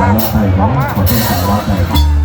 สายล้อไก่ขอเส้นสายล้อไก่